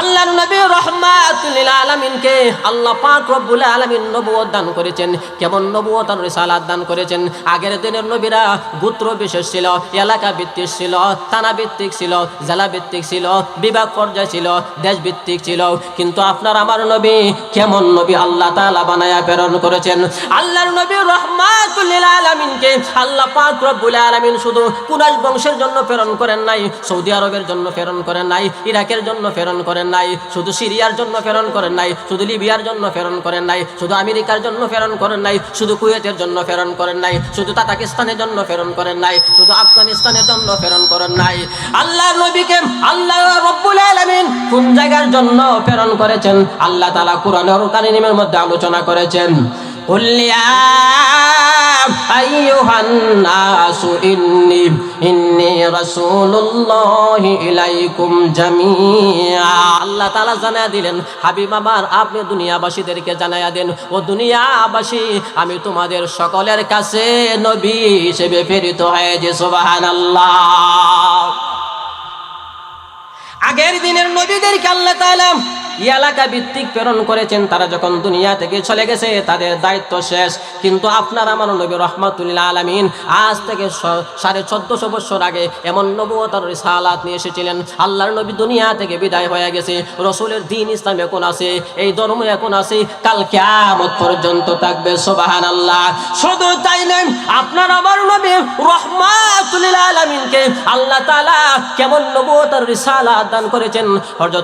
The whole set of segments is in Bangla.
আল্লাহর নবী রহমাতুল আলামিনকে আল্লাহ পাক রব্বুল আলামিন নবুয়ত দান করেছেন। কেমন নবুয়ত আর রিসালাত দান করেছেন? আগের দিনের নবীরা গোত্র বিশেষ ছিল, এলাকা ভিত্তিক ছিল, থানা ভিত্তিক ছিল, জেলা ভিত্তিক ছিল, বিভাগ পর্যায়ে ছিল, দেশ ভিত্তিক ছিল। কিন্তু আপনার আমার নবী কেমন নবী আল্লাহ তাআলা বানায়া প্রেরণ করেছেন? আল্লাহর নবী রহমাতুল আলামিনকে আল্লাহ পাক রব্বুল আলামিন শুধু কুরাইশ বংশের জন্য প্রেরণ করেন নাই, সৌদি আরবের জন্য প্রেরণ করেন নাই, ইরাকের জন্য প্রেরণ করেন নাই, শুধু সিরিয়ার জন্য প্রেরণ করেন নাই, শুধু লিবিয়ার জন্য প্রেরণ করেন নাই, শুধু আমেরিকার জন্য প্রেরণ করেন নাই, শুধু কুয়েতের জন্য প্রেরণ করেন নাই, শুধু তাতাকিস্তানের জন্য প্রেরণ করেন নাই, শুধু আফগানিস্তানের জন্য প্রেরণ করেন নাই। আল্লাহ নবীকে আল্লাহ রব্বুল আলামিন কোন জায়গার জন্য প্রেরণ করেছেন? আল্লাহ তাআলা কুরআনুল কারিমের মধ্যে আলোচনা করেছেন। قل يا أيها الناس إني إني رسول الله إليكم جميعا আল্লাহ তাআলা জানায়া দিলেন হাবিব আমার আপনি দুনিয়াবাসীদেরকে জানায়া দেন ও দুনিয়াবাসী আমি তোমাদের সকলের কাছে নবী হিসেবে প্রেরিত হয়েছে সুবহানাল্লাহ আগের দিনের নবীদেরকে আল্লাহ তাআলা এই এলাকা ভিত্তিক প্রেরণ করেছেন তারা যখন দুনিয়া থেকে চলে গেছে, তাদের দায়িত্ব শেষ। কিন্তু আপনার আমার নবী রহমাতুল্লাহ আলমিন আজ থেকে সাড়ে চোদ্দশো বছর আগে এমন নবুয়তার রিসালাত নিয়ে এসেছিলেন। আল্লাহর নবী দুনিয়া থেকে বিদায় হয়ে গেছে, রসুলের দিন ইসলাম এখন আছে, এই ধর্ম এখন আছে, কাল কেমত পর্যন্ত থাকবে সোবাহান আল্লাহ শুধু তাই নয়, আপনার আমার নবী রহমাতুল্লাহ আলমিনকে আল্লাহ তাআলা কেমন নবুয়তার রিসালাত দান করেছেন?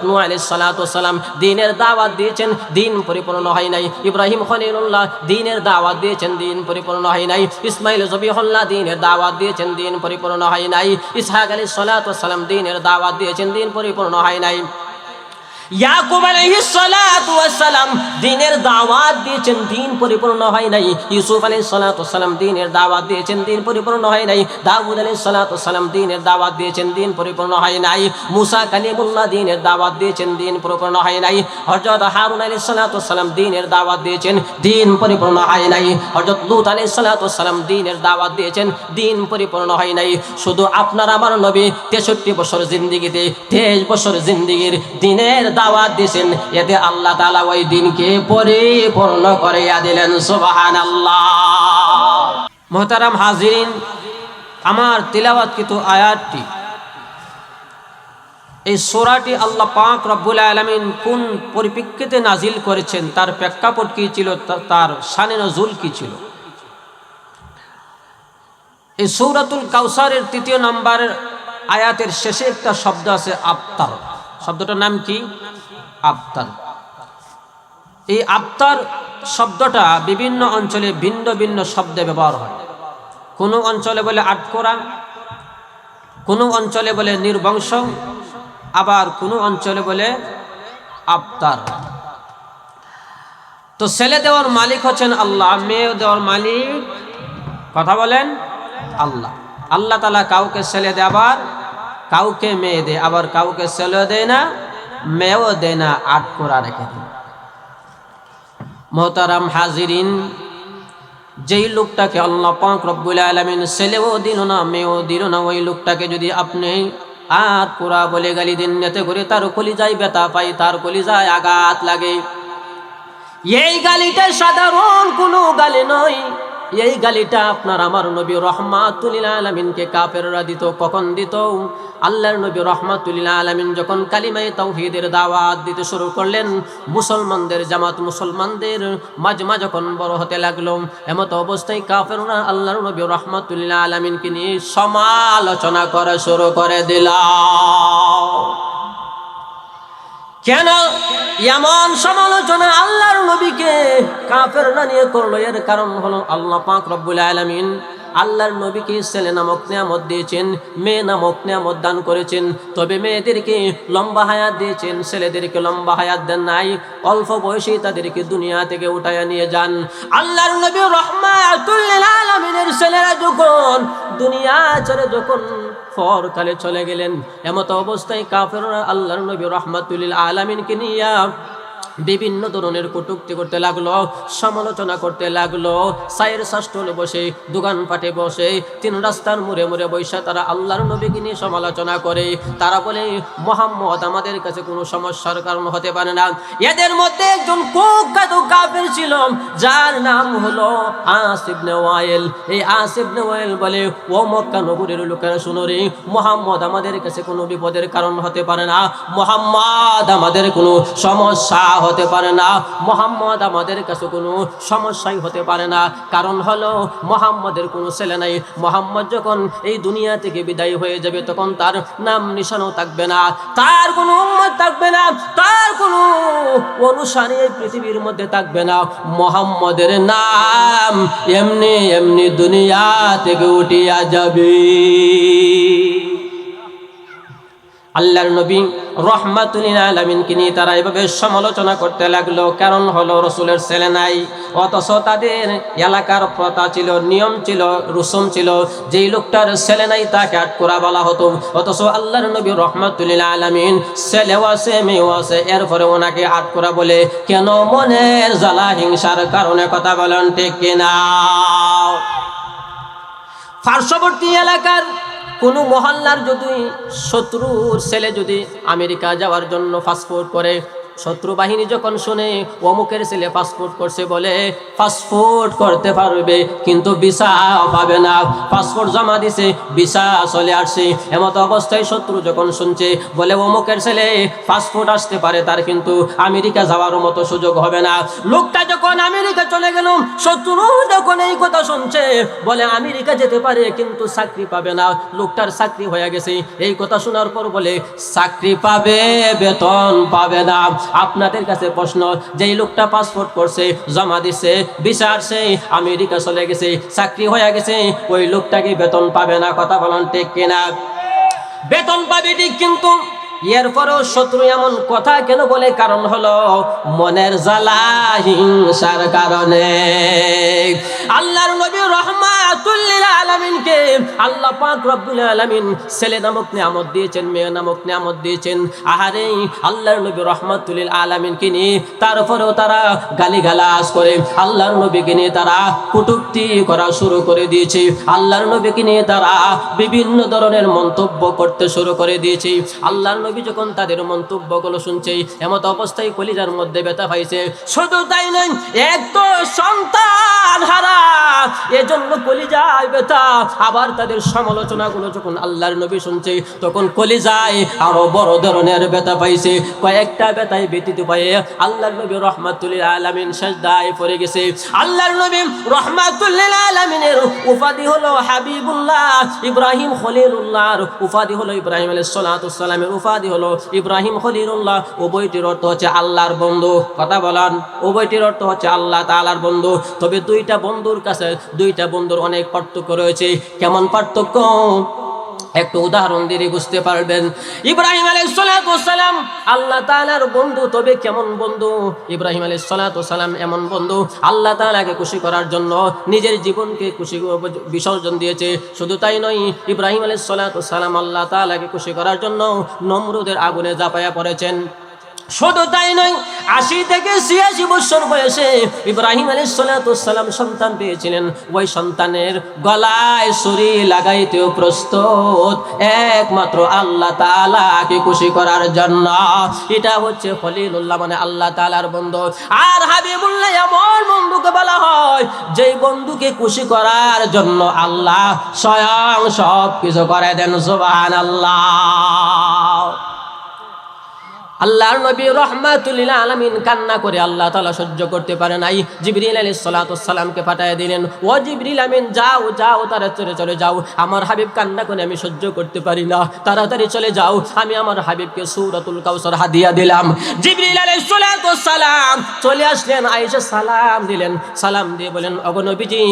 নূহ আলাইহিস সালাতু সালাম দ্বীনের দাওয়াত দিয়েছেন, দিন পরিপূর্ণ হয় নাই। ইব্রাহিম খলিলুল্লাহ দিনের দাওয়াত দিয়েছেন, দিন পরিপূর্ণ হয় নাই। ইসমাইল জবিহল্লাহ দিনের দাওয়াত দিয়েছেন, দিন পরিপূর্ণ হয় নাই। ইসহাক আলী সালাম দিনের দাওয়াত দিয়েছেন, দিন পরিপূর্ণ হয় নাই। ইয়াকুব আলাইহিস সালাতু ওয়াসসালাম দ্বীনের দাওয়াত দিয়েছেন, দিন পরিপূর্ণ হয় নাই। ইউসুফ আলাইহিস সালাতু ওয়াসসালাম দ্বীনের দাওয়াত দিয়েছেন, দিন পরিপূর্ণ হয় নাই। দাউদ আলাইহিস সালাতু ওয়াসসালাম দ্বীনের দাওয়াত দিয়েছেন, দিন পরিপূর্ণ হয় নাই। মুসা কালিমুল্লাহ দ্বীনের দাওয়াত দিয়েছেন, দিন পরিপূর্ণ হয় নাই। হযরত হারুন আলাইহিস সালাতু ওয়াসসালাম দ্বীনের দাওয়াত দিয়েছেন, দিন পরিপূর্ণ হয় নাই। হযরত লূত আলাইহিস সালাতু ওয়াসসালাম দ্বীনের দাওয়াত দিয়েছেন, দিন পরিপূর্ণ হয় নাই। শুধু আপনার আমার নবী 63 বছর জিন্দেগিতে 23 বছর জিন্দেগির দিনের দাওয়াত দিয়েছেন এতে আল্লাহ তাআলা ওই দিনকে পরিপূর্ণ করিয়া দিলেন, সুবহানাল্লাহ। মোহতারাম হাজিরিন, আমার তিলাওয়াত কিন্তু আয়াতটি, এই সোরাটি আল্লাহ পাক রব্বুল আলমিন কোন পরিপ্রেক্ষিতে নাজিল করেছেন, তার প্রেক্ষাপট কী ছিল তার শানে নজুল কী ছিল? এই সৌরাতুল কাউসারের তৃতীয় নম্বরের আয়াতের শেষে একটা শব্দ আছে আবতার শব্দটার নাম কি? আবতার। এই আবতার শব্দটা বিভিন্ন অঞ্চলে ভিন্ন ভিন্ন শব্দে ব্যবহার হয়। কোনো অঞ্চলে বলে আটকোরা, কোনো অঞ্চলে বলে নির্বংশ, আবার কোনো অঞ্চলে বলে আবতার। তো ছেলে দেওয়ার মালিক হচ্ছেন আল্লাহ, মেয়ে দেওয়ার মালিক, কথা বলেন, আল্লাহ। আল্লাহ তালা কাউকে ছেলে আবার কাউকে মেয়ে দেয় আবার কাউকে ছেলে দেয় না, মেয়েও দেয় না, আট করা রেখে দেয় মোহতারাম হাজিরিন, যেই লোকটাকে আল্লাহ পাক রব্বুল আলামিন ছেলেও দিল না, মেয়েও দিল না, ওই লোকটাকে যদি আপনি আর কোরা বলে গালি দিন নেতে করে তার কলিজায় ব্যথা পাই তার কলিজায় আঘাত লাগে। এই গালিটা সাধারণ কোনো গালি নয়। এই গালিটা আপনার আমার নবী রহমাতুল্লিল আলমিনকে কাফেররা দিত, কখন দিত? আল্লাহর নবী রহমাতুল্লিল আলমিন যখন কালিমাই তৌহিদের দাওয়াত দিতে শুরু করলেন, মুসলমানদের জামাত মুসলমানদের মাজমা যখন বড় হতে লাগল, এমত অবস্থায় কাফেররা আল্লাহর নবী রহমাতুল্লিল আলমিনকে নিয়ে সমালোচনা করা শুরু করে দিলাম কেন? এমন সমালোচনা আল্লাহর নবীকে কাফের না নিয়ে করল। এর কারণ হলো আল্লাহ পাক রব্বুল আলামিন আল্লাহর নবীকে ছেলে নামক নিয়ামত দিয়েছেন, মেয়ে নামক নিয়ামত দান করেছেন। তবে মেয়েদেরকে লম্বা হায়াত দিয়েছেন, ছেলেদেরকে লম্বা হায়াত দেন নাই। অল্প বয়সেই তাদেরকে দুনিয়া থেকে উঠাইয়া নিয়ে যান। আল্লাহর নবী রহমাতুল্লিল আলামিনের ছেলেরা যখন দুনিয়া ছেড়ে যখন পরকালে চলে গেলেন। এমত অবস্থায় কাফের আল্লাহর নবী রহমাতুল আলমিনকে নিয়া বিভিন্ন ধরনের কটুক্তি করতে লাগল, সমালোচনা করতে লাগল। সাইয়ের শাস্টলে বসে, দোকানপাটে বসে, তিন রাস্তার মুড়ে মুড়ে বৈশা তারা আল্লাহর নবীকে নিয়ে সমালোচনা করে। তারা বলে, মোহাম্মদ, আমাদের কাছে কোনো সমস্যার কারণ হতে পারে না। এদের মধ্যে একজন কুখ্যাত কাফের ছিল, যার নাম হলো আসিবনে ওয়াইল। এই আসিবনে ওয়াইল বলে, ও মক্কা নগরের লোকেরা, শুনো রে, মোহাম্মদ, আমাদের কাছে কোনো বিপদের কারণ হতে পারে না। মোহাম্মদ, আমাদের কোনো সমস্যা হতে পারে না। মোহাম্মদ আমাদের কাছে কোনো সমস্যাই হতে পারে না। কারণ হলো, মোহাম্মদের কোনো ছেলে নাই। মোহাম্মদ যখন এই দুনিয়া থেকে বিদায় হয়ে যাবে, তখন তার নাম নিশানও থাকবে না। তার কোনো উম্মত থাকবে না। তার কোনো অনুসারী এই পৃথিবীর মধ্যে থাকবে না। মোহাম্মদের নাম এমনি এমনি দুনিয়া থেকে উঠিয়া যাবে। আল্লাহর নবী রহমাতুলিন আলমিনকে নিয়ে তারা এভাবে সমালোচনা করতে লাগল। কারণ হলো রসুলের ছেলে নাই। অথচ তাদের এলাকার প্রথা ছিল, নিয়ম ছিল, রুসুম ছিল। যেই লোকটার ছেলে নাই তাকে আট করা বলা হতো। অথচ আল্লাহর নবী রহমাতুল্লিল আলমিন ছেলেও আছে মেয়েও আছে, এরপরে ওনাকে আট করা বলে, কেন মনের জ্বালা হিংসার কারণে কথা বলেন ঠিক কিনা? পার্শ্ববর্তী এলাকার কোনো মহল্লার যদি শত্রুর ছেলে যদি আমেরিকা যাওয়ার জন্য পাসপোর্ট করে শত্রু বাহিনী যখন শুনে, অমুকের ছেলে পাসপোর্ট করছে বলে, পাসপোর্ট করতে পারবে, কিন্তু ভিসা পাবে না। পাসপোর্ট জমা দিছে, ভিসা চলে আসছে। এমত অবস্থায় শত্রু যখন শুনছে, বলে, অমুকের ছেলে পাসপোর্ট আসতে পারে, তার কিন্তু আমেরিকা যাওয়ার মতো সুযোগ হবে না। লোকটা যখন আমেরিকা চলে গেল, শত্রু যখন এই কথা শুনছে, বলে, আমেরিকা যেতে পারে, কিন্তু চাকরি পাবে না। লোকটার চাকরি হয়ে গেছে। এই কথা শোনার পর বলে, চাকরি পাবে, বেতন পাবে না। আপনাদের কাছে প্রশ্ন, যেই লোকটা পাসপোর্ট করছে, জমা দিছে বিচারছে আমেরিকা চলে গেছে, চাকরি হয়ে গেছে, ওই লোকটাকে বেতন পাবে না? কথা বলেন ঠিক কিনা? বেতন পাবে ঠিক কিন্তু এরপরেও শত্রু এমন কথা কেন বলে? কারণ হলো মনের জ্বালা, হিংসার কারণে। আল্লাহর নবী রহমাতুল্লিল আলামিনকে আল্লাহ পাক রব্বুল আলামিন ছেলে নামক নিয়ামত দিয়েছেন, মেয়ে নামক নিয়ামত দিয়েছেন। আহারে, আল্লাহর নবী রহমাতুল্লিল আলামিনকে নিয়ে তারপরেও তারা গালিগালাজ করে, আল্লাহর নবীকে নিয়ে তারা কটূক্তি করা শুরু করে দিয়েছে। আল্লাহর নবীকে নিয়ে তারা বিভিন্ন ধরনের মন্তব্য করতে শুরু করে দিয়েছে। আল্লাহর নবী যখন তাদের মন্তব্যগুলো শুনছে, এমত অবস্থায় কলিজার মধ্যে ব্যথা পাইছে। শুধু তাই নয়, এক তো সন্তান হারা, এজন্য কলিজায় ব্যথা। আবার তাদের সমালোচনাগুলো যখন আল্লাহর নবী শুনছে, তখন কলিজায় আরও বড় ধরনের ব্যথা পাইছে। কয়েকটা ব্যথায় ব্যতীত পায়ে আল্লাহর নবী রহমাতুল্লিল আলামিন সাজদায় পড়ে গেছে। আল্লাহর নবী রহমাতুল্লিল আলামিনের উপাধি হলো হাবিবুল্লাহ, ইব্রাহিম খলিলুল্লাহর উপাধি হলো ইব্রাহিম আলাইহিস সালাতু সালামের উপাধি। হলো ইব্রাহিম খলিলুল্লাহ। উভয়টির অর্থ হচ্ছে আল্লাহর বন্ধু। কথা বলান বইটির অর্থ হচ্ছে আল্লাহ তালার বন্ধু। তবে দুইটা বন্ধুর কাছে দুইটা বন্ধুর অনেক পার্থক্য রয়েছে। কেমন পার্থক্য? একটু উদাহরণ দিয়ে বুঝতে পারবেন। ইব্রাহিম আলাইসালাম আল্লাহ তালার বন্ধু, তবে কেমন বন্ধু? ইব্রাহিম আলাইসালাম এমন বন্ধু, আল্লাহ তালাকে খুশি করার জন্য নিজের জীবনকে খুশি বিসর্জন দিয়েছে। শুধু তাই নয়, ইব্রাহিম আলাইসালাম আল্লাহ তালাকে খুশি করার জন্য নমরুদের আগুনে জাপায়া পড়েছেন। শুধু তাই নয়, আশি থেকে ছিয়াশি বছর বয়সে ইব্রাহিম আলী সালাম সন্তান পেয়েছিলেন। ওই সন্তানের গলায় ছুরি লাগাইতেও প্রস্তুত। একমাত্র আল্লাহ তালাকে খুশি করার জন্য। এটা হচ্ছে খলিলুল্লাহ মানে আল্লাহ তালার বন্ধু। আর হাবিবুল্লাহ এমন বন্ধুকে বলা হয়, যেই বন্ধুকে খুশি করার জন্য আল্লাহ স্বয়ং সব কিছু করে দেন সুবাহ আল্লাহ আল্লাহর নবী রহমাতুল্লিল আলমিন কান্না করে আল্লাহ তালা সহ্য করতে পারে নাই। জিবরিল আলী সালাতামকে পাঠিয়ে দিলেন, ও জিবরিল আমিন, যাও যাও তারা চলে চলে যাও। আমার হাবিব কান্না করে আমি সহ্য করতে পারি না। তাড়াতাড়ি চলে যাও, আমি আমার হাবিবকে সুরাতুল কাউসর হাদিয়া দিলাম। জিবরিল আলী সালাম চলে আসলেন, আয়েশা সালাম দিলেন। সালাম দিয়ে বলেন অগনবীজি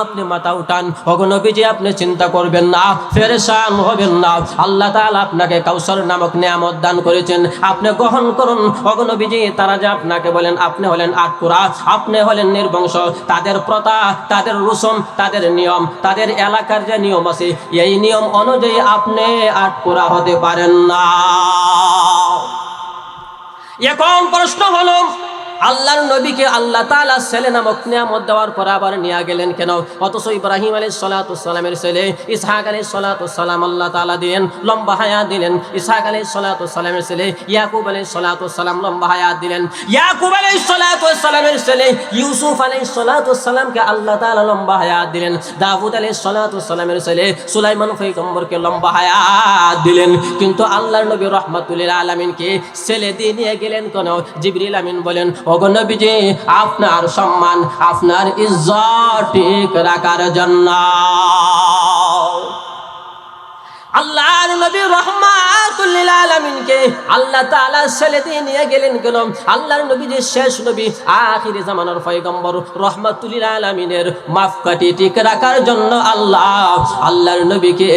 আপনি মাথা উঠান। অগনবীজি আপনি চিন্তা করবেন না। ফেরেশান হবেন না। আল্লাহ তাআলা আপনাকে কাউসর নামক নিয়ামত দান করেছেন। আপনি গ্রহণ করুন। অগনবীজি তারা যে আপনাকে বলেন, আপনি হলেন আটপুরা আপনি হলেন নির্বংশ। তাদের প্রতা তাদের রুসম তাদের নিয়ম, তাদের এলাকার যে নিয়ম আছে, এই নিয়ম অনুযায়ী আপনি আটকুরা হতে পারেন না। এখন প্রশ্ন হলো আল্লাহর নবীকে আল্লাহ তাআলা ছেলে নামক নিয়ামত দেওয়ার পর আবার নিয়ে গেলেন কেন? অথচ ইব্রাহিম আলাইহিস সালাতু সালামের ছেলে, ইসহাক আলাইহিস সালাতু সালাম আল্লাহ তালা দিলেন, লম্বা হায়াত দিলেন। ইসহাক আলাইহিস সালাতু সালামের ছেলে, ইয়াকুব আলাইহিস সালাতু সালাম লম্বা হায়াত দিলেন। ইয়াকুব আলাইহিস সালাতু সালামের ছেলে, ইউসুফ আলাইহিস সালাতু সালামকে আল্লাহ তাআলা লম্বা হায়াত দিলেন। দাউদ আলাইহিস সালাতু সালামের ছেলে, সুলাইমান পয়গম্বরকে লম্বা হায়াত দিলেন। কিন্তু আল্লাহর নবী রহমাতুল্লিল আলামিনকে ছেলে দিয়ে নিয়ে গেলেন কেন? জিবরিল আমিন বলেন ওগো নবীজি আপনার সম্মান আপনার ইজ্জত ঠিক রাখার জন্য। আল্লাহর নবী রহমাতুল্লিল আলামিনকে আল্লাহ তাআলা ছেলে দিয়ে নিয়ে গেলেন কেন? আল্লাহর নবী যে শেষ নবী আখিরি জামানার পয়গম্বর রহমাতুল্লিল আলামিনের মাপকাঠি ঠিক রাখার জন্য আল্লাহ আল্লাহর নবীকে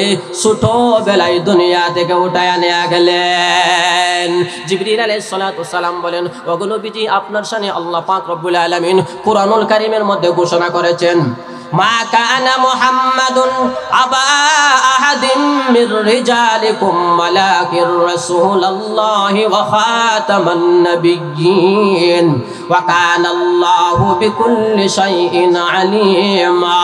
ছোট বেলায় দুনিয়া থেকে উঠায় নিয়ে গেলেন। জিবরিল আলাইহিস সালাতু সালাম বলেন, ওগো নবীজি, আপনার সামনে আল্লাহ পাক রব্বুল আলামিন কুরআনুল কারীমের মধ্যে ঘোষণা করেছেন মা কানা মুহাম্মাদুন আবা আহাদিম মির রিজালিকুম ওয়ালাকির রাসূলুল্লাহি ওয়া খাতামান নাবিয়্যিন ওয়া কানা আল্লাহু বিকুল্লি শাইইন আলিমা।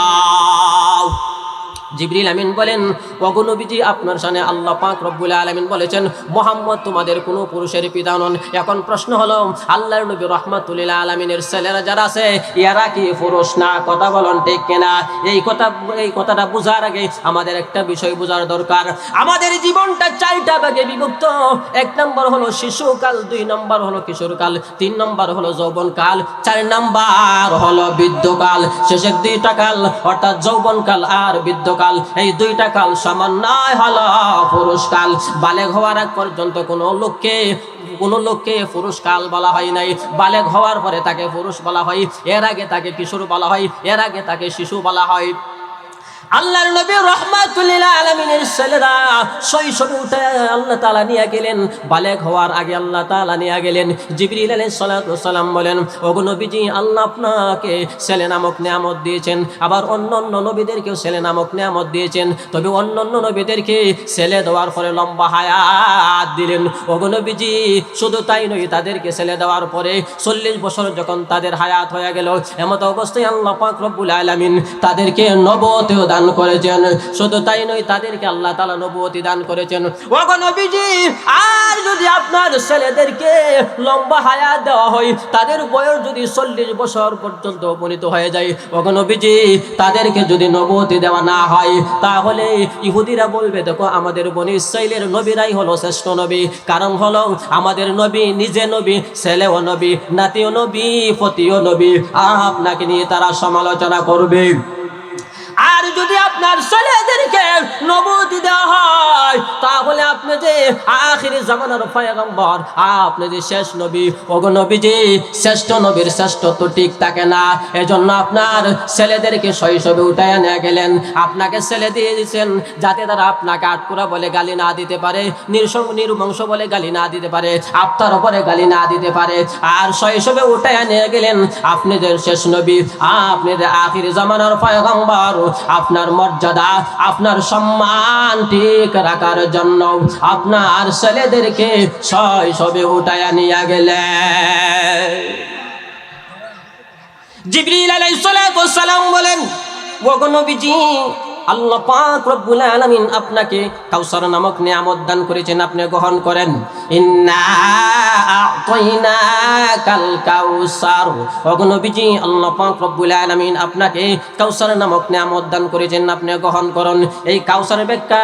জিবরিল আমিন বলেন অগনবীজি আপনার সামনে আল্লাহ পাক রব্বুল আলামিন বলেছেন, মোহাম্মদ তোমাদের কোনো পুরুষের পিতা নন। এখন প্রশ্ন হলো, আল্লাহর নবী রহমাতুল্লিল আলামিনের ছেলেরা যারা আছে, এরা কি পুরুষ না? কথা বলন ঠিক কিনা? এই কথা, এই কথাটা বোঝার আগে আমাদের একটা বিষয় বোঝার দরকার। আমাদের জীবনটা চারটা ভাগে বিভক্ত। এক নম্বর হলো শিশুকাল, দুই নম্বর হলো কিশোরকাল, তিন নম্বর হলো যৌবনকাল, চার নম্বর হলো বৃদ্ধকাল। শেষের দুইটা কাল, অর্থাৎ যৌবনকাল আর বৃদ্ধকাল। এই দুইটা কাল সমন্বয় হলো পুরুষকাল বালেগ হওয়ার আগ পর্যন্ত কোনো লোককে কোনো লোককে পুরুষকাল বলা হয় নাই। বালেগ হওয়ার পরে তাকে পুরুষ বলা হয়, এর আগে তাকে কিশোর বলা হয়, এর আগে তাকে শিশু বলা হয়। আল্লাহর নবী রহমাতুল্লিল আলমিনের ছেলেরা শৈশবে উঠে আল্লাহ তালা নিয়ে গেলেন। বালেক হওয়ার আগে আল্লাহ তালা নিয়ে গেলেন। জিবরিল আলাই সালাম বলেন, ওগো নবীজি, আল্লাহ আপনাকে ছেলে নামক নিয়ামত দিয়েছেন। আবার অন্য অন্য নবীদেরকেও ছেলে নামক নিয়ামত দিয়েছেন। তবে অন্য অন্য নবীদেরকে ছেলে দেওয়ার পরে লম্বা হায়াত দিলেন। ওগো নবীজি, শুধু তাই নয়, তাদেরকে ছেলে দেওয়ার পরে চল্লিশ বছর যখন তাদের হায়াত হয়ে গেল, এমত অবস্থায় আল্লাহ পাক রব্বুল আলামিন তাদেরকে নবতেও দান করেছেন। শুধু তাই নয়, তাদেরকে আল্লাহ তালা নবতী দান করেছেন। ওগো আর যদি আপনার ছেলেদেরকে লম্বা হায়াত দেওয়া হয়, তাদের বয়স যদি চল্লিশ বছর পর্যন্ত উপনীত হয়ে যায়, ওগো নবীজি, তাদেরকে যদি নবতী দেওয়া না হয়, তাহলে ইহুদিরা বলবে, দেখো, আমাদের বনি ইসরাইলের নবীরাই হলো শ্রেষ্ঠ নবী। কারণ হলো, আমাদের নবী নিজে নবী, ছেলেও নবী, নাতিও নবী, পতিও নবী। আপনাকে নিয়ে তারা সমালোচনা করবে। আর যদি আপনার ছেলেদেরকে নবতি দেওয়া হয় আখিরি জামানার পয়গম্বর। আপনি যে শেষ নবী, ওগো নবী যে শ্রেষ্ঠ নবীর শ্রেষ্ঠত্ব ঠিক থাকে না। এজন্য আপনার ছেলেদেরকে শৈশবে উঠায় নিয়ে গেলেন। আপনাকে ছেলে দিয়ে দিয়েছেন যাতে তারা আপনাকে আটকুরা বলে গালি না দিতে পারে, নির্সং নির্বংশ বলে গালি না দিতে পারে আপনার উপরে গালি না দিতে পারে। আর শৈশবে উঠায় নিয়ে গেলেন আপনি যে শেষ নবী, আপনি যে আখিরি জামানার পয়গম্বর। আপনার মর্যাদা, আপনার সম্মান ঠিক রাখার জন্য আপনার ছেলেদেরকে শৈশবে উঠায় নিয়ে গেলে। জিবরিল আলাইহিস সালাম বলেন ওগো নবীজি আল্লাহ পাক রব্বুল আলামিন আপনাকে কাউসার নামক নিয়ামত দান করেছেন, আপনি গ্রহণ করেন। ইন্না আ'তাইনাকাল কাউসার। ওগো নবীজি, আল্লাহ পাক রব্বুল আলামিন আপনাকে কাউসার নামক নিয়ামত দান করেছেন, আপনি গ্রহণ করুন। এই কাউসার ব্যাখ্যা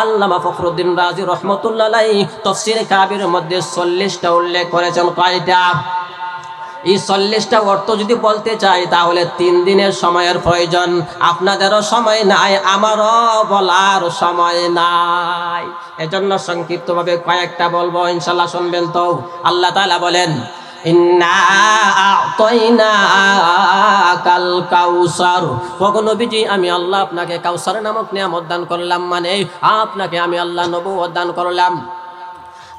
আল্লামা ফখরুদ্দিন রাজি রহমতুল্লাহ আলাইহি তাফসীর কাবির মধ্যে 40টা উল্লেখ করেছেন। কয়টা? এই চল্লিশটা অর্থ যদি বলতে চাই, তাহলে তিন দিনের সময়ের প্রয়োজন। আপনাদেরও সময় নাই, আমারও বলার সময় নাই। এজন্য সংক্ষিপ্তভাবে কয়েকটা বলব, ইনশাল্লাহ শুনবেন তো। আল্লাহ তাআলা বলেন আমি আল্লাহ আপনাকে কাউসার নামক নিয়ামত দান করলাম মানে আপনাকে আমি আল্লাহ নবুয়ত দান করলাম।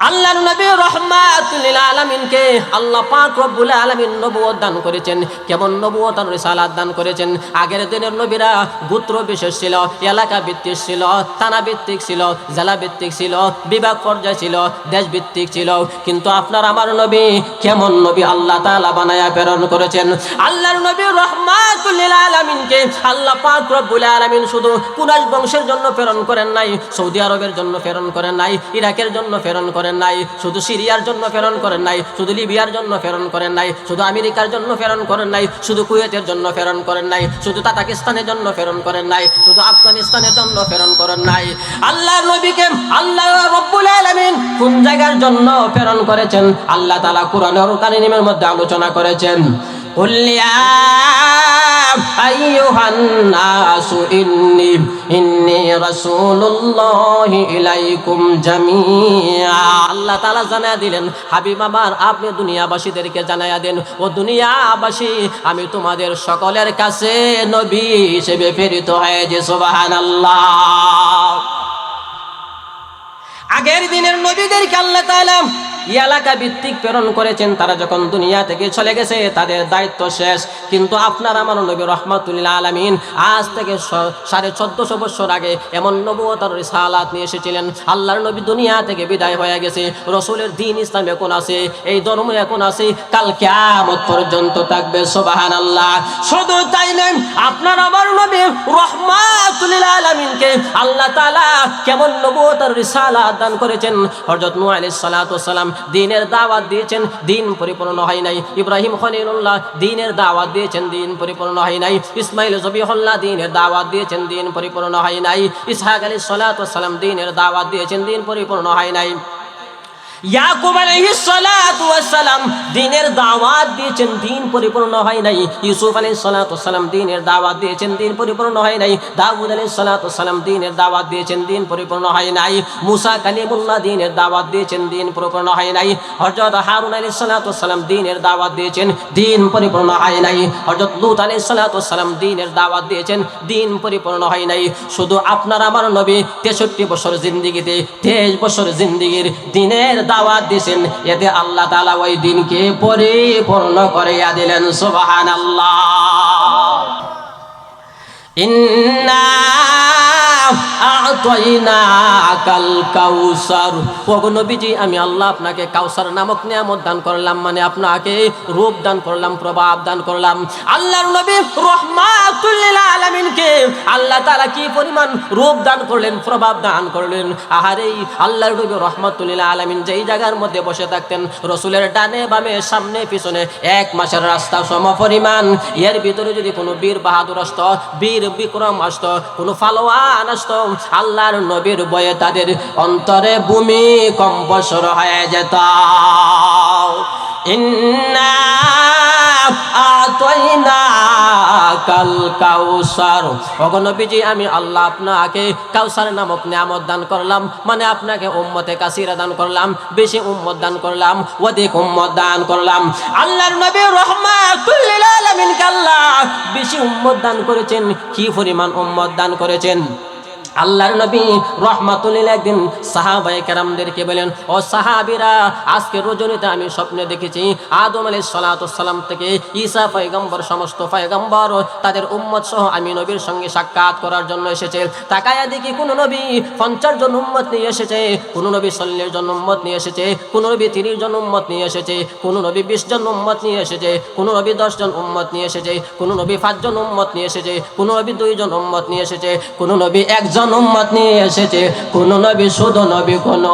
আল্লাহর নবী রহমাতুল আলামিনকে আল্লাহ পাক রব্বুল আলামিন নবুয়ত দান করেছেন। কেমন নবুয়ত আর রিসালাত দান করেছেন? আগের দিনের নবীরা গোত্র বিশেষ ছিল, এলাকা ভিত্তিক ছিল, থানা ভিত্তিক ছিল, জেলা ভিত্তিক ছিল, বিভাগ পর্যায় ছিল, দেশ ভিত্তিক ছিল। কিন্তু আপনার আমার নবী কেমন নবী আল্লাহ তাআলা বানায়া প্রেরণ করেছেন? আল্লাহর নবী রহমাতুল আলামিনকে আল্লাহ পাক রব্বুল আলামিন শুধু কুরাইশ বংশের জন্য প্রেরণ করেন নাই, সৌদি আরবের জন্য প্রেরণ করেন নাই, ইরাকের জন্য প্রেরণ করেন নাই, শুধু সিরিয়ার জন্য প্রেরণ করেন নাই, শুধু লিবিয়ার জন্য প্রেরণ করেন নাই, শুধু আমেরিকার জন্য প্রেরণ করেন নাই, শুধু কুয়েতের জন্য প্রেরণ করেন নাই, শুধু তাতাকিস্তানের জন্য প্রেরণ করেন নাই, শুধু আফগানিস্তানের জন্য প্রেরণ করেন নাই। আল্লাহ নবীকে আল্লাহ রব্বুল আলামিন কোন জায়গার জন্য প্রেরণ করেছেন? আল্লাহ তাআলা কোরআনের কারিমের মধ্যে আলোচনা করেছেন। قل يا أيها الناس إني إني رسول الله إليكم جميعا আল্লাহ তাআলা জানায়া দিলেন হাবিব আমার আপনি দুনিয়াবাসীদেরকে জানায়া দেন ও দুনিয়াবাসী আমি তোমাদের সকলের কাছে নবী হিসেবে প্রেরিত হয়েছে সুবহানাল্লাহ আগের দিনের নবীদেরকে আল্লাহ তাআলা এলাকা ভিত্তিক প্রেরণ করেছেন, তারা যখন দুনিয়া থেকে চলে গেছে, তাদের দায়িত্ব শেষ। কিন্তু আপনার আমার নবী রহমাতুল্লাহ আলমিন আজ থেকে সাড়ে চোদ্দশো বছর আগে এমন নবুয়তার রিসালাত নিয়ে এসেছিলেন। আল্লাহর নবী দুনিয়া থেকে বিদায় হয়ে গেছে, রসুলের দিন ইসলাম এখন আছে, এই ধর্ম এখন আছে, কাল কেয়ামত পর্যন্ত থাকবে সোবাহান আল্লাহ শুধু তাই নয়, আপনার আমার নবী রহমাতুল্লাহ আলমিনকে আল্লাহ তাআলা কেমন নবুয়তার রিসালাত দান করেছেন? নূহ আলাইহিস সালাতু সালাম দিনের দাওয়াত দিয়েছেন, দিন পরিপূর্ণ হয় নাই। ইব্রাহিম খলিলুল্লাহ দিনের দাওয়াত দিয়েছেন, দিন পরিপূর্ণ হয় নাই। ইসমাইল জবিহুল্লাহ দিনের দাওয়াত দিয়েছেন, দিন পরিপূর্ণ হয় নাই। ইসহাক আলী সালাম দিনের দাওয়াত দিয়েছেন, দিন পরিপূর্ণ হয় নাই। ইয়াকুব আলাইহিস সালাতু ওয়াসসালাম দিনের দাওয়াত দিয়েছেন, দিন পরিপূর্ণ হয় নাই। ইউসুফ আলাইহিস সালাতু ওয়াসসালাম দিনের দাওয়াত দিয়েছেন, দিন পরিপূর্ণ হয় নাই। দাউদ আলাইহিস সালাতু ওয়াসসালাম দিনের দাওয়াত দিয়েছেন, দিন পরিপূর্ণ হয় নাই। মুসা কালিমুল্লাহ দিনের দাওয়াত দিয়েছেন, দিন পরিপূর্ণ হয় নাই। হযরত হারুন আলাইহিস সালাতু ওয়াসসালাম দিনের দাওয়াত দিয়েছেন, দিন পরিপূর্ণ হয় নাই। হযরত লূত আলাইহিস সালাতু ওয়াসসালাম দিনের দাওয়াত দিয়েছেন, দিন পরিপূর্ণ হয় নাই। শুধু আপনার আমার নবী 63 বছর জিন্দেগিতে 23 বছর জিন্দেগির দিনের দাওয়াত দিছেন এতে আল্লাহ তালা ওই দিনকে পরিপূর্ণ করিয়া দিলেন ইন্না আতাইনাকাল কাউসার ওগো আমি আল্লাহ আপনাকে কাউসার নামক নিয়ামত দান করলাম মানে আপনাকে রূপ দান করলাম, প্রভাব দান করলাম। আল্লাহর নবী আল্লাহ তাআলা কি পরিমাণ রূপ দান করলেন, প্রভাব দান করলেন? আহারে, আল্লাহর নবী আলামিন যেই জায়গার মধ্যে বসে থাকতেন, রসুলের ডানে বামে, সামনে পিছনে এক মাসের রাস্তা সম পরিমাণ এর ভিতরে যদি কোনো বীর বাহাদুর আসত, বীর বিক্রম আসতো, কোনো ফালোয়ান আসতো আল্লাহর নবীর বয়ে তাদের অন্তরে ভূমি কম্পসর হয়ে যেত। আমি আল্লাহ আপনাকে কাউসার নামক নিয়ামত দান করলাম মানে আপনাকে উম্মতে কাসিরা দান করলাম, বেশি উম্মত দান করলাম, অধিক উম্মত দান করলাম। আল্লাহর নবী আল্লাহ বেশি উম্মত দান করেছেন, কি পরিমাণ উম্মত দান করেছেন? আল্লাহর নবী রহমাতুল্লিল একদিন সাহাবাই কেরামদেরকে বলেন, ও সাহাবিরা, আজকে রজনীতে আমি স্বপ্নে দেখেছি আদম আলী সালাম থেকে ঈসা পয়গম্বর, সমস্ত পয়গম্বর তাদের উম্মত সহ আমি নবীর সঙ্গে সাক্ষাৎ করার জন্য এসেছে। তাকায়া দেখি কোন নবী পঞ্চাশ জন উম্মত নিয়ে এসেছে, কোন নবী চল্লিশ জন উম্মত নিয়ে এসেছে, কোন নবী তিরিশ জন উম্মত নিয়ে এসেছে, কোন নবী বিশ জন উম্মত নিয়ে এসেছে, কোন নবী দশ জন উম্মত নিয়ে এসেছে, কোন নবী পাঁচজন উম্মত নিয়ে এসেছে, কোন নবী দুইজন উম্মত নিয়ে এসেছে, কোন নবী একজন উম্মত নিয়ে এসেছে? কোন নবী, শুধু নবী, কোন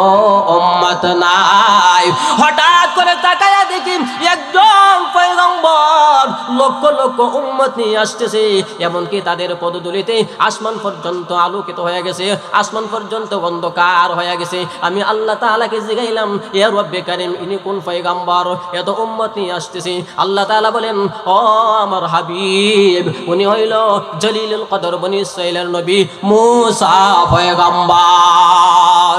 উম্মত নাই। হঠাৎ করে তাকায়া দেখি একজন পয়গম্বর লক্ষ লক্ষ উম্মত নিয়ে আসতেছে। এমনকি তাদের পদদলিতে আসমান পর্যন্ত আলোকিত হয়ে গেছে। আসমান পর্যন্ত অন্ধকার হয়ে গেছে। আমি আল্লাহ তাআলাকে জিগাইলাম, এ রব্বে কারিম, ইনি কোন পয়গম্বর? এত উম্মত নিয়ে আসতেছে। আল্লাহ তাআলা বলেন, ও আমার হাবিব, উনি হইল জলিলুল কদর, বনি ইসরাইলের নবী মুসা পয়গম্বর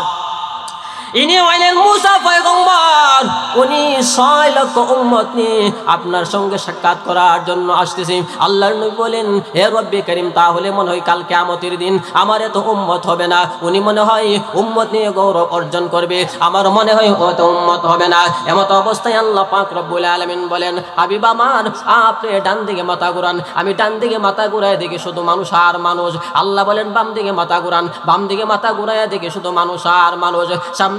আপনার সঙ্গে সাক্ষাৎ করার জন্য আসতেছি। আল্লাহর নবী বলেন, হে রব্বি করিম, তাহলে মনে হয় কাল কিয়ামতের দিন আমার এত উম্মত হবে না। উনি মনে হয় উম্মত নিয়ে গৌরব অর্জন করবে। আমার মনে হয় অত উম্মত হবে না। এমত অবস্থায় আল্লাহ পাক রব্বুল আলামিন বলেন, হাবিব আমার, আপনি ডান দিকে মাথা ঘুরান। আমি ডান দিকে মাথা ঘুরায় দেখি শুধু মানুষ আর মানুষ। আল্লাহ বলেন, বাম দিকে মাথা ঘুরান। বাম দিকে মাথা ঘুরায় দেখি শুধু মানুষ আর মানুষ।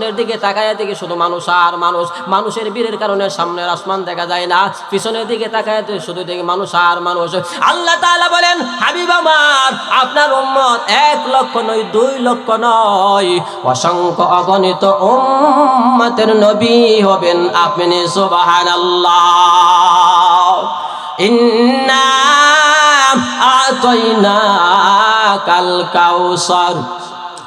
সামনের দিকে তাকায় দেখি শুধু মানুষ আর মানুষ। মানুষের বীরের কারণে সামনের আসমান দেখা যায় না। পিছনের দিকে তাকায় শুধু দেখি মানুষ আর মানুষ। আল্লাহ তাআলা বলেন, হাবিব আমার, আপনার উম্মত এক লক্ষ নয়, দুই লক্ষ নয়। অসংখ্য অগণিত উম্মতের নবী হবেন আপনি, সুবহানাল্লাহ। ইন্না আতাইনা কাল কাউসার।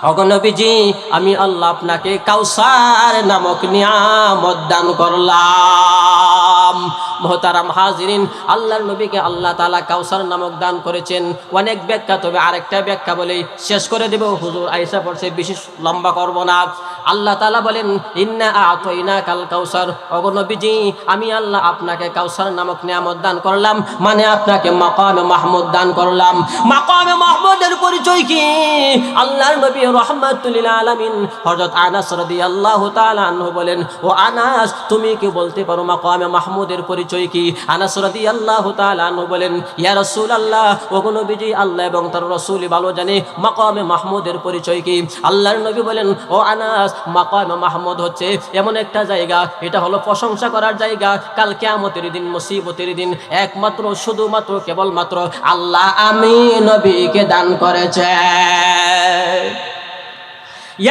অগনবীজি আমি আল্লাহ আপনাকে কাউসার নামক নিয়ামত দান করলাম। মোহতারাম হাজরিন, আল্লাহর নবীকে আল্লাহ তালা কাউসার নামক দান করেছেন। অনেক ব্যাখ্যা, তবে আরেকটা ব্যাখ্যা বলে শেষ করে দেব। হুজুর আইসা পড়ছে, বিশেষ লম্বা করব না। আল্লাহ তালা বলেন, ইন্না আতইনা কাল কাউসার অগনবীজি আমি আল্লাহ আপনাকে কাউসার নামক নিয়ামত দান করলাম মানে আপনাকে মাকামে মাহমুদ দান করলাম। মাকামে মাহমুদের পরিচয় কি? আল্লাহর নবী রহমাতুল্লিল আলামিন হযরত আনাস রাদিয়াল্লাহু তাআলা আনহু বলেন, ও আনাস, তুমি কি বলতে পারো মাকামে মাহমুদের পরিচয় কি? আনাস রাদিয়াল্লাহু তাআলা আনহু বলেন, ইয়া রাসূলুল্লাহ, ওগো নবীজি, আল্লাহ এবং তার রাসূলই ভালো জানে মাকামে মাহমুদের পরিচয় কি? আল্লাহর নবী বলেন, ও আনাস মাকামে মাহমুদ হচ্ছে এমন একটা জায়গা। এটা হলো প্রশংসা করার জায়গা। কাল কেয়ামতের দিন, মুসিবতের দিন, একমাত্র, শুধুমাত্র, কেবলমাত্র আল্লাহ আমি নবীকে দান করেছে।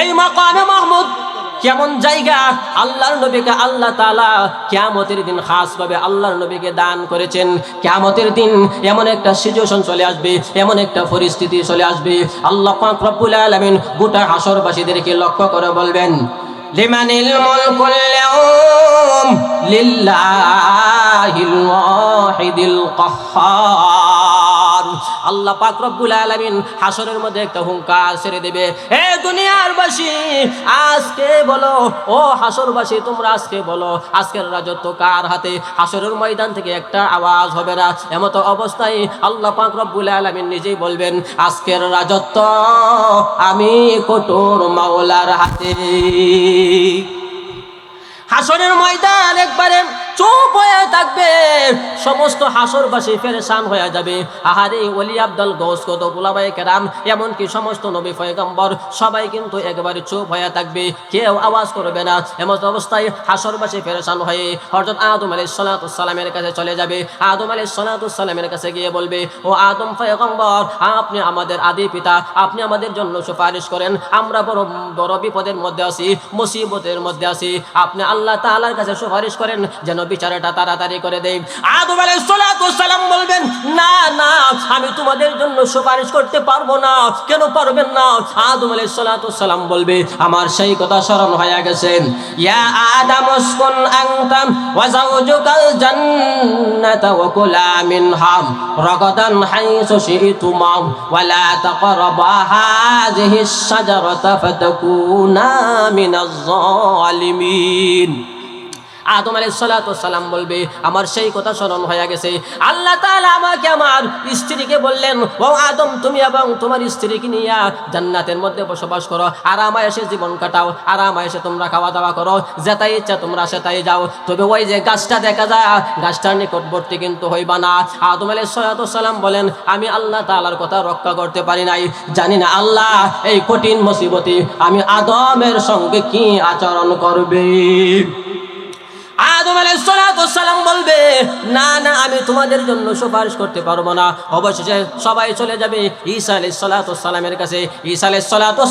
এই মাকামে মাহমুদ কেমন জায়গা? আল্লাহর নবীকে আল্লাহ তালা কেয়ামতের দিন খাস ভাবে আল্লাহর নবীকে দান করেছেন। কেয়ামতের দিন এমন একটা সিচুয়েশন চলে আসবে, এমন একটা পরিস্থিতি চলে আসবে। আল্লাহ পাক আলামিন গোটা হাসরবাসীদেরকে লক্ষ্য করে বলবেন, লিমানিল লিল্লাহিল ওয়াহিদিল কাহ্হার আল্লাহ পাক রব্বুল আলামিন হাসরের মধ্যে একটা হুঙ্কার ছেড়ে দেবে। হে দুনিয়ার বাসী আজকে বলো, ও হাসরবাসী, তোমরা আজকে বলো, আজকের রাজত্ব কার হাতে? হাসরের ময়দান থেকে একটা আওয়াজ হবে না। এমত অবস্থায় আল্লাহ পাক রব্বুল আলামিন নিজেই বলবেন, আজকের রাজত্ব আমি কঠোর মাওলার হাতে। হাসরের ময়দান একবারে চুপ হয়ে থাকবে। সমস্ত হাসরবাসী ফেরেশান হয়ে যাবে। আহারে, ওলি আব্দুল গৌস কত গুলাবাই কেরাম, এমনকি সমস্ত নবী ফয়গম্বর সবাই কিন্তু একবারে চুপ হয়ে থাকবে। কেউ আওয়াজ করবে না। এমন অবস্থায় হাসরবাসী ফেরেশান হয়ে হযরত আদম সালাতু সালামের কাছে চলে যাবে। আদম সালাতু সালামের কাছে গিয়ে বলবে, ও আদম ফয়গম্বর আপনি আমাদের আদি পিতা, আপনি আমাদের জন্য সুপারিশ করেন। আমরা বড় বড় বিপদের মধ্যে আছি, মুসিবতের মধ্যে আছি। আপনি আল্লাহ তাআলার কাছে সুপারিশ করেন, যেন বিচারটা তাড়াতাড়ি করে দেই। আদম সালাম বলবেন, না না, আমি তোমাদের জন্য সুপারিশ করতে পারব না। কেন পারবেন না? আদম সালাম বলবে, আমার সেই কথা স্মরণ হয়ে গেছে। ইয়া আদম যাওজুকাল জান্নাতা ওয়া কুলা মিনহা রাগাদান হাইসু শি'তুমা ওয়া লা তাকরাবা হাযিহি আশ-শাজারাতা ফাতাকুনা মিনাজ জালিমিন আদম সালাম বলবে, আমার সেই কথা স্মরণ হয়ে গেছে। আল্লাহ তাআলা আমাকে আমার স্ত্রীকে বললেন, ও আদম, তুমি এবং তোমার স্ত্রীকে নিয়ে জান্নাতের মধ্যে বসবাস করো আরামে এসে জীবন কাটাও আরামে এসে তোমরা খাওয়া দাওয়া করো যেটাই ইচ্ছা তোমরা সেটাই যাও। তবে ওই যে গাছটা দেখা যায়, গাছটার নিকটবর্তী কিন্তু হইবা না। আদম সালাম বলেন, আমি আল্লাহ তাআলার কথা রক্ষা করতে পারি নাই। জানি না আল্লাহ, এই কঠিন মুসিবতে আমি আদমের সঙ্গে কি আচরণ করবে? আদম সালাম বলবে, না না, আমি তোমাদের জন্য সুপারিশ করতে পারব না। অবশেষে সবাই চলে যাবে ঈসা আলাই সালামের কাছে। ঈসা আলাই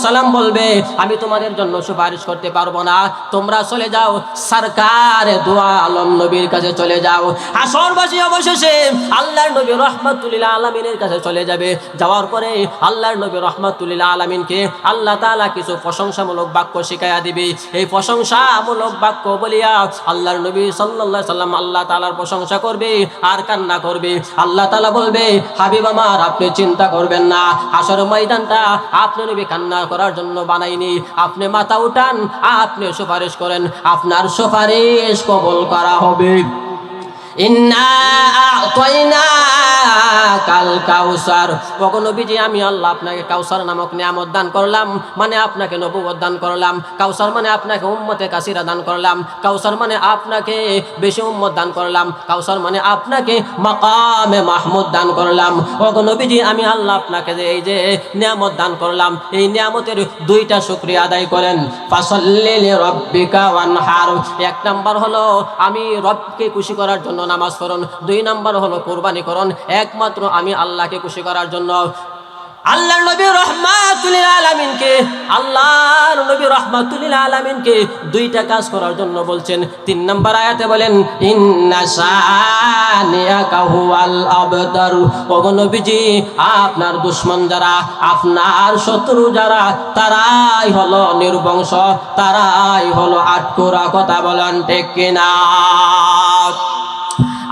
সালাম বলবে, আমি তোমাদের জন্য সুপারিশ করতে পারব না। তোমরা চলে যাও, সরকার দোয়া আলম নবীর কাছে চলে যাও। হাসরবাসী অবশেষে আল্লাহর নবী রহমতুল্লাহ আলমিনের কাছে চলে যাবে। যাওয়ার পরে আল্লাহর নবী রহমতুল্লাহ আলমিনকে আল্লাহ তালা কিছু প্রশংসামূলক বাক্য শিখাইয়া দিবে। এই প্রশংসামূলক বাক্য বলিয়া আল্লাহর নবী সাল্লাল্লাহু সাল্লাম আল্লাহ তাআলার প্রশংসা করবে আর কান্না করবে। আল্লাহ তালা বলবে, হাবিব আমার, আপনি চিন্তা করবেন না। হাসর ময়দানটা আপনি নবী কান্না করার জন্য বানাইনি। আপনি মাথা উঠান, আপনি সুপারিশ করেন। আপনার সুপারিশ কবল করা হবে। ইন্না আ'তাইনা কাল কাউসার। কখনো বিজি আমি আল্লাহ আপনাকে কাউসার নামক নিয়ামত দান করলাম মানে আপনাকে নবুবত দান করলাম। কাউসার মানে আপনাকে উম্মতে কাসিরা দান করলাম। কাউসার মানে আপনাকে বেশি উম্মত দান করলাম। কাউসার মানে আপনাকে মাকামে মাহমুদ দান করলাম। কখনো বিজি আমি আল্লাহ আপনাকে যে এই যে নিয়ামত দান করলাম, এই নিয়ামতের দুইটা শুক্রিয়া আদায় করেন। ফাসল্লি রব্বিকা ওয়ানহার। এক নাম্বার হলো, আমি রবকে খুশি করার জন্য নামাজ পড়ুন। দুই নাম্বার হলো, কোরবানি করুন। একমাত্র আমি আল্লাহকে খুশি করার জন্য। আল্লাহর নবী রহমাতুল আলামিনকে, আল্লাহর নবী রহমাতুল আলামিনকে দুইটা কাজ করার জন্য বলছেন। তিন নম্বর আয়াতে বলেন নবীজি, আপনার দুশমন যারা, আপনার শত্রু যারা, তারাই হলো নির্বংশ, তারাই হলো আটকোরা কথা বলেন, ঠিক কিনা?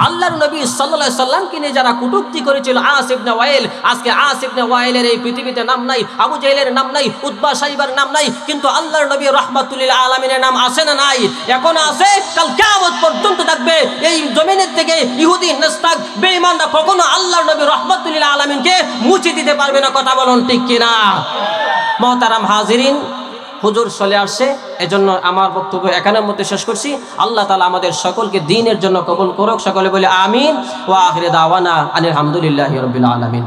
আল্লাহর নবী সাল্লাল্লাহু সাল্লামকে নিয়ে যারা কুটুক্তি করেছিল আস ইবনে ওয়াইল, আজকে আস ইবনে ওয়াইলের এই পৃথিবীতে নাম নাই, আবু জাহেলের নাম নাই, উতবা সাইবার নাম নাই, কিন্তু আল্লাহর নবী রাহমাতুল্লিল আলামিনের নাম আছে না নাই? এখন আছে কাল কিয়ামত পর্যন্ত থাকবে, এই জমিনের থেকে ইহুদি, নাস্তাক, বেঈমানরা কখনো আল্লাহর নবী রাহমাতুল্লিল আলামিনকে মুছে দিতে পারবে না, কথা বলুন ঠিক কিনা? মহতারাম হাজিরিন হুজুর চলে আসছে এজন্য আমার বক্তব্য এখানের মধ্যে শেষ করছি। আল্লাহ তালা আমাদের সকলকে দিনের জন্য কবুল করুক। সকলে বলে আমিন। ও আহরে দাওয়ানা আনিল হামদুলিল্লাহ রবিল আলমিন।